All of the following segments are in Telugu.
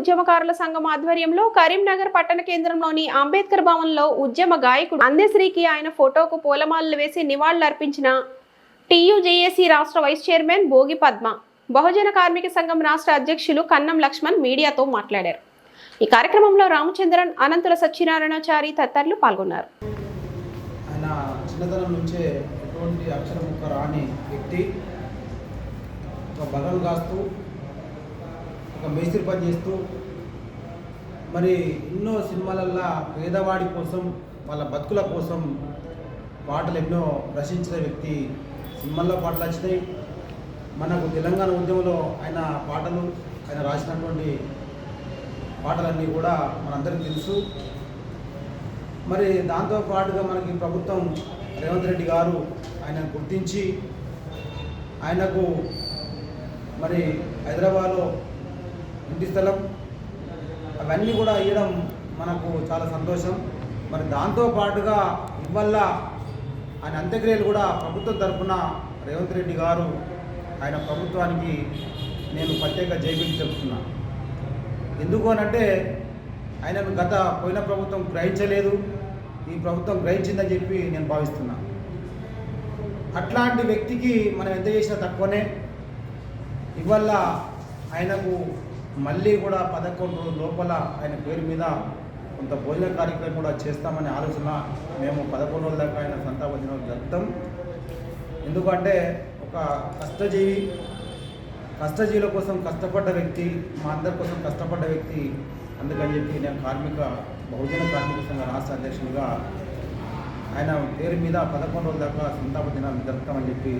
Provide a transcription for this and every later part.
ఉద్యమకారుల సంఘం ఆధ్వర్యంలో కరీంనగర్ పట్టణ కేంద్రంలోని అంబేద్కర్ భవన్లో ఉద్యమ గాయకుడు అందశ్రీకి ఆయన ఫోటోకు పూలమాలలు వేసి నివాళులర్పించిన టీయూజేఏసీ రాష్ట్ర వైస్ చైర్మన్ భోగి పద్మ బహుజన కార్మిక సంఘం రాష్ట్ర అధ్యక్షులు కన్నం లక్ష్మణ్ మీడియాతో మాట్లాడారు. ఈ కార్యక్రమంలో రామచంద్రన్ అనంతుల సత్యనారాయణాచారి తదితరులు పాల్గొన్నారు. ఆయన చిన్నతనం నుంచే ఎటువంటి రాని వ్యక్తి. ఒక కాస్తూ ఒక మేస్త్రి పని చేస్తూ మరి ఎన్నో సినిమాలల్లో పేదవాడి కోసం వాళ్ళ బతుకుల కోసం పాటలు ఎన్నో రచించిన వ్యక్తి సినిమాల్లో పాటలు వచ్చినాయి మనకు తెలంగాణ ఉద్యమంలో ఆయన పాటలు ఆయన రాసినటువంటి పాటలన్నీ కూడా మనందరికీ తెలుసు. మరి దాంతో పాటుగా మనకి ప్రభుత్వం రేవంత్ రెడ్డి గారు ఆయన గుర్తించి ఆయనకు మరి హైదరాబాద్లో ఇంటి స్థలం అవన్నీ కూడా ఇవ్వడం మనకు చాలా సంతోషం. మరి దాంతో పాటుగా ఇవల్ల ఆయన అంత్యక్రియలు కూడా ప్రభుత్వం తరఫున రేవంత్ రెడ్డి గారు ఆయన ప్రభుత్వానికి నేను ప్రత్యేక జైబీలు చెప్తున్నా. ఎందుకు అనంటే ఆయనను గత పోయిన ప్రభుత్వం గ్రహించలేదు ఈ ప్రభుత్వం గ్రహించిందని చెప్పి నేను భావిస్తున్నా. అట్లాంటి వ్యక్తికి మనం ఎంత చేసినా తక్కువనే. ఇవల్ల ఆయనకు మళ్ళీ కూడా పదకొండు రోజుల లోపల ఆయన పేరు మీద కొంత భోజన కార్యక్రమం కూడా చేస్తామనే ఆలోచన మేము పదకొండు రోజుల దాకా ఆయన సంతాప దినం జరుపుతాం ఎందుకంటే ఒక కష్టజీవి కష్టజీవుల కోసం కష్టపడ్డ వ్యక్తి మా అందరి కోసం కష్టపడ్డ వ్యక్తి అందుకని చెప్పి నేను కార్మిక బహుజన కార్మిక సంఘ రాష్ట్ర అధ్యక్షునిగా ఆయన పేరు మీద పదకొండు రోజుల దాకా సంతాప దినాన్ని జరుపుతామని చెప్పి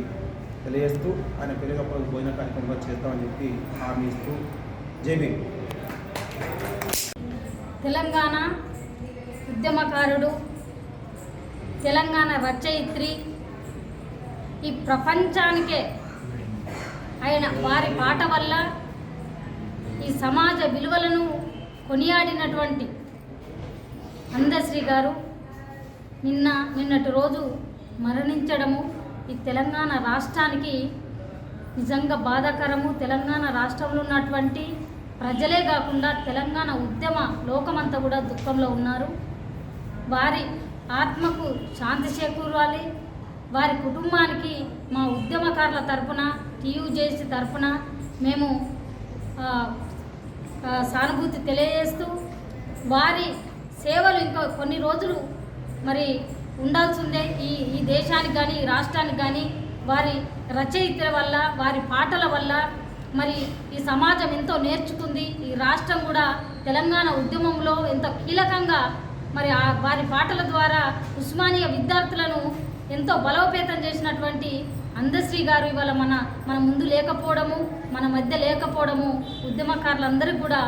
తెలియజేస్తూ ఆయన పెరిగప్పుడు భోజన కార్యక్రమం చేస్తామని చెప్పి హామీ ఇస్తూ జేబీ. తెలంగాణ ఉద్యమకారుడు తెలంగాణ రచయిత్రి. ఈ ప్రపంచానికే ఆయన వారి పాట వల్ల ఈ సమాజ విలువలను కొనియాడినటువంటి అందశ్రీ గారు నిన్న నిన్నటి రోజు మరణించడము ఈ తెలంగాణ రాష్ట్రానికి నిజంగా బాధాకరము. తెలంగాణ రాష్ట్రంలో ఉన్నటువంటి ప్రజలే కాకుండా తెలంగాణ ఉద్యమ లోకమంతా కూడా దుఃఖంలో ఉన్నారు. వారి ఆత్మకు శాంతి చేకూరాలి. వారి కుటుంబానికి మా ఉద్యమకారుల తరఫున టీయూజేసీ తరఫున మేము సానుభూతి తెలియజేస్తూ వారి సేవలు ఇంకా కొన్ని రోజులు మరి ఉండాల్సిందే. ఈ ఈ దేశానికి కానీ ఈ రాష్ట్రానికి కానీ వారి రచయితల వల్ల వారి పాటల వల్ల మరి ఈ సమాజం ఎంతో నేర్చుకుంది ఈ రాష్ట్రం కూడా తెలంగాణ ఉద్యమంలో ఎంతో కీలకంగా మరి ఆ వారి పాటల ద్వారా ఉస్మానియా విద్యార్థులను ఎంతో బలోపేతం చేసినటువంటి అందశ్రీ గారు ఇవాళ మన మన ముందు లేకపోవడము మన మధ్య లేకపోవడము ఉద్యమకారులందరికీ కూడా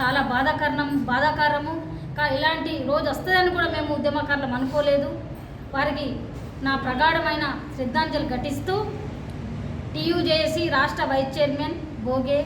చాలా బాధాకరణం బాధాకరము. కా ఇలాంటి రోజు వస్తుందని కూడా మేము ఉద్యమకారులం అనుకోలేదు. వారికి నా ప్రగాఢమైన శ్రద్ధాంజలి ఘటిస్తూ టీయూజేఏసీ రాష్ట్ర వైస్ చైర్మన్ భోగే